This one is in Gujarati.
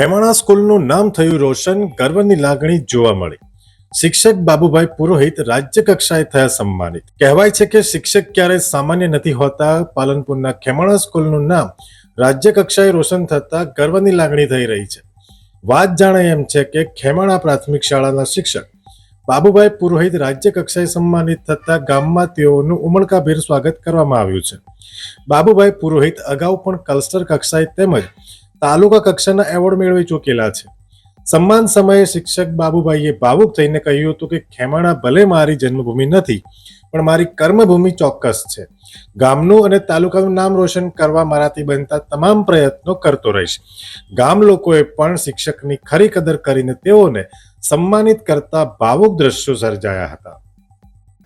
ખેમાણા સ્કૂલનું નામ થયું રોશન, ગર્વની લાગણી જોવા મળી. શિક્ષક બાબુભાઈ પુરોહિત રાજ્ય કક્ષાએ થયા સન્માનિત. કહેવાય છે કે શિક્ષક ક્યારેય સામાન્ય નથી હોતા, પાલનપુરના ખેમાણા સ્કૂલનું નામ રાજ્ય કક્ષાએ રોશન થતા ગર્વની લાગણી થઈ રહી છે. વાત જાણે એમ છે કે ખેમાણા પ્રાથમિક શાળાના શિક્ષક બાબુભાઈ પુરોહિત રાજ્ય કક્ષાએ સન્માનિત થતા ગામમાં તેઓનું ઉમળકાભેર સ્વાગત કરવામાં આવ્યું છે. બાબુભાઈ પુરોહિત અગાઉ પણ કલસ્ટર કક્ષાએ તેમજ તાલુકા કક્ષાના એવોર્ડ મેળવી ચૂકેલા છે. સન્માન સમયે શિક્ષક બાબુભાઈએ ભાવુક થઈને કહ્યું હતું કે, ખેમાણા ભલે મારી જન્મભૂમિ નથી, પણ મારી કર્મભૂમિ ચોક્કસ છે. ગામનું અને તાલુકાનું નામ રોશન કરવા મારાથી બનતા તમામ પ્રયત્નો કરતો રહીશ. ગામ લોકોએ પણ શિક્ષકની ખરી કદર કરીને તેઓને સન્માનિત કરતા ભાવુક દ્રશ્યો સર્જાયા હતા.